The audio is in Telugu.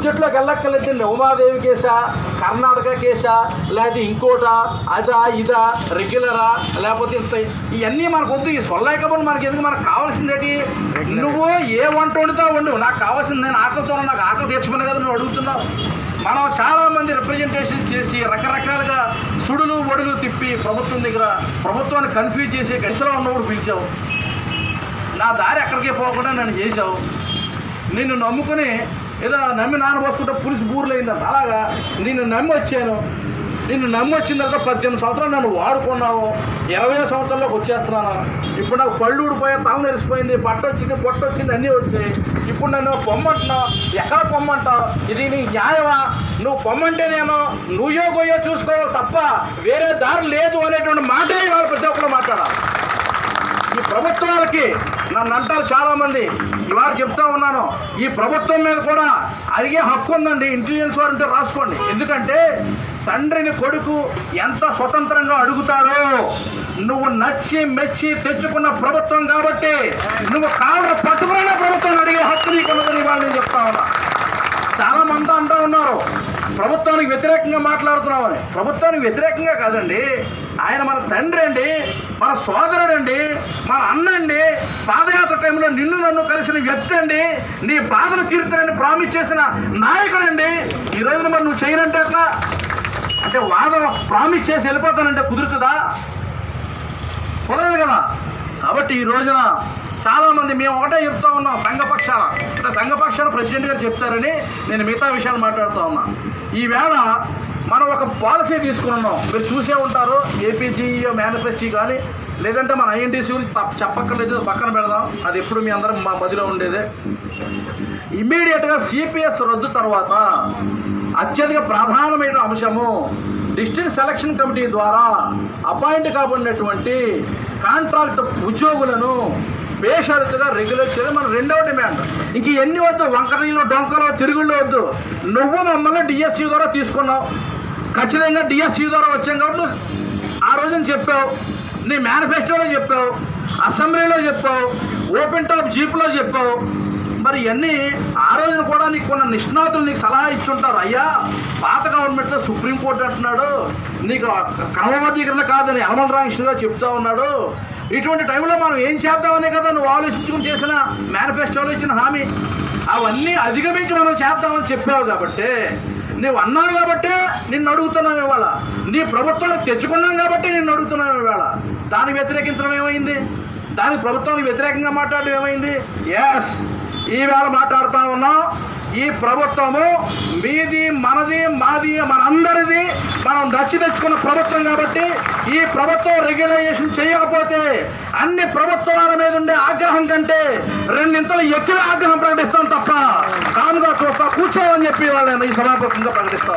సబ్జెక్టులోకి వెళ్ళక్కర్లేదండి ఉమాదేవి కేసా కర్ణాటక కేసా లేకపోతే ఇంకోటా అదా ఇదా రెగ్యులరా లేకపోతే ఇంత ఇవన్నీ మనకు వద్దు. ఈ సొల్లాయి కబుర్లు మనకి ఎందుకు మనకు కావాల్సింది ఏంటి నువ్వు ఏ వంట వండుతావు వండు. నాకు కావాల్సింది నేను ఆకలితో నాకు ఆకలి తీర్చమని కదా నువ్వు అడుగుతున్నావు. మనం చాలామంది రిప్రజెంటేషన్ చేసి రకరకాలుగా సుడులు ఒడులు తిప్పి ప్రభుత్వం దగ్గర ప్రభుత్వాన్ని కన్ఫ్యూజ్ చేసి గడిసలో ఉన్నప్పుడు పిలిచావు. నా దారి ఎక్కడికి పోకుండా నన్ను చేసావు నిన్ను నమ్ముకుని ఏదో నమ్మి నానబోసుకుంటే పులిసి బూర్లైందంట అలాగా నిన్ను నమ్మి వచ్చాను. నిన్ను నమ్మి వచ్చిన తర్వాత పద్దెనిమిది సంవత్సరాలు నన్ను వాడుకున్నావు. ఇరవై సంవత్సరాల్లోకి వచ్చేస్తున్నాను. ఇప్పుడు నాకు పళ్ళు ఊడిపోయా తల నెరిసిపోయింది బట్ట వచ్చింది పొట్ట వచ్చింది అన్నీ వచ్చాయి. ఇప్పుడు నన్ను పొమ్మంటున్నావు. ఎక్కడ పొమ్మంటావు? ఇది నీ న్యాయమా? నువ్వు పొమ్మంటే నేను నువ్వో గొయ్యో చూసుకోవాలి తప్ప వేరే దారి లేదు అనేటువంటి మాటే ఇవాళ ప్రతి ఒక్కరు మాట్లాడాలి. ప్రభుత్వాలకి నన్ను అంటారు చాలామంది. ఇవాళ చెప్తా ఉన్నాను. ఈ ప్రభుత్వం మీద కూడా అడిగే హక్కు ఉందండి. ఇంటెలిజెన్స్ వారు ఉంటే రాసుకోండి. ఎందుకంటే తండ్రిని కొడుకు ఎంత స్వతంత్రంగా అడుగుతారో నువ్వు నచ్చి మెచ్చి తెచ్చుకున్న ప్రభుత్వం కాబట్టి నువ్వు కాళ్ళ పట్టుకునే ప్రభుత్వం అడిగే హక్కు నీకున్నదని ఇవాళ నేను చెప్తా ఉన్నా చాలా మంది అంటూ ఉన్నారు ప్రభుత్వానికి వ్యతిరేకంగా మాట్లాడుతున్నామని. ప్రభుత్వానికి వ్యతిరేకంగా కాదండి. ఆయన మన తండ్రి అండి మన సోదరుడు అండి మన అన్న అండి. పాదయాత్ర టైంలో నిన్ను నన్ను కలిసిన వ్యక్తి అండి. నీ బాధలు తీరుతానని ప్రామిస్ చేసిన నాయకుడు అండి. ఈ రోజున మరి నువ్వు చేయనంటే అంటే వాదం ప్రామిస్ చేసి వెళ్ళిపోతానంటే కుదురుతుందా? కుదరదు కదా. కాబట్టి ఈ రోజున చాలామంది మేము ఒకటే చెప్తా ఉన్నాం సంఘపక్షాల అంటే సంఘపక్షాల ప్రెసిడెంట్ గారు చెప్తారని నేను మిగతా విషయాలు మాట్లాడుతూ ఉన్నా. ఈవేళ మనం ఒక పాలసీ తీసుకుని ఉన్నాం. మీరు చూసే ఉంటారు ఏపీజీఈ మేనిఫెస్టో కానీ లేదంటే మన ఐఎన్టీసీ గురించి తప్ప చెప్పక్కర్లేదు పక్కన పెడదాం. అది ఎప్పుడు మీ అందరం మా మధ్యలో ఉండేదే. ఇమ్మీడియట్గా సిపిఎస్ రద్దు తర్వాత అత్యధిక ప్రధానమైన అంశము డిస్ట్రిక్ట్ సెలక్షన్ కమిటీ ద్వారా అపాయింట్ కాబడినటువంటి కాంట్రాక్ట్ ఉద్యోగులను బేషరతుగా రెగ్యులేట్ చేయడం మన రెండవ డిమాండ్ ఇంక ఎన్ని వద్దు వంకరీలు డొంకలు తిరుగుళ్ళు వద్దు. నువ్వు మమ్మల్ని డిఎస్సి ద్వారా తీసుకున్నావు. ఖచ్చితంగా డిఎస్సి ద్వారా వచ్చాం కాబట్టి ఆ రోజున చెప్పావు. నీ మేనిఫెస్టోలో చెప్పావు. అసెంబ్లీలో చెప్పావు. ఓపెన్ టాప్ జీప్లో చెప్పావు. మరి ఇవన్నీ ఆ రోజున కూడా నీకు కొన్ని నిష్ణాతులు నీకు సలహా ఇచ్చుంటారు. అయ్యా పాత గవర్నమెంట్లో సుప్రీంకోర్టు అంటున్నాడు. నీకు క్రమబద్ధీకరణ కాదని యనమల రామకృష్ణ చెప్తా ఉన్నాడు. ఇటువంటి టైంలో మనం ఏం చేద్దామనే కదా నువ్వు ఆలోచించుకుని చేసిన మేనిఫెస్టోలో ఇచ్చిన హామీ. అవన్నీ అధిగమించి మనం చేద్దామని చెప్పావు కాబట్టి నువ్వు అన్నావు కాబట్టే నిన్ను అడుగుతున్నావు ఇవాళ. నీ ప్రభుత్వాన్ని తెచ్చుకున్నాం కాబట్టి నిన్ను అడుగుతున్నావు ఇవాళ. దాన్ని వ్యతిరేకించడం ఏమైంది? దానికి ప్రభుత్వానికి వ్యతిరేకంగా మాట్లాడడం ఏమైంది? ఎస్ ఈవేళ మాట్లాడుతా ఉన్నాం. ఈ ప్రభుత్వము మీది మనది మాది మనందరిది మనం నచ్చి తెచ్చుకున్న ప్రభుత్వం కాబట్టి ఈ ప్రభుత్వం రెగ్యులైజేషన్ చేయకపోతే అన్ని ప్రభుత్వాల మీద ఉండే ఆగ్రహం కంటే రెండింతలు ఎక్కువ ఆగ్రహం ప్రకటిస్తాం తప్ప కాముగా చూస్తా కూర్చోవని చెప్పి వాళ్ళని ఈ సభాపకంగా ప్రకటిస్తా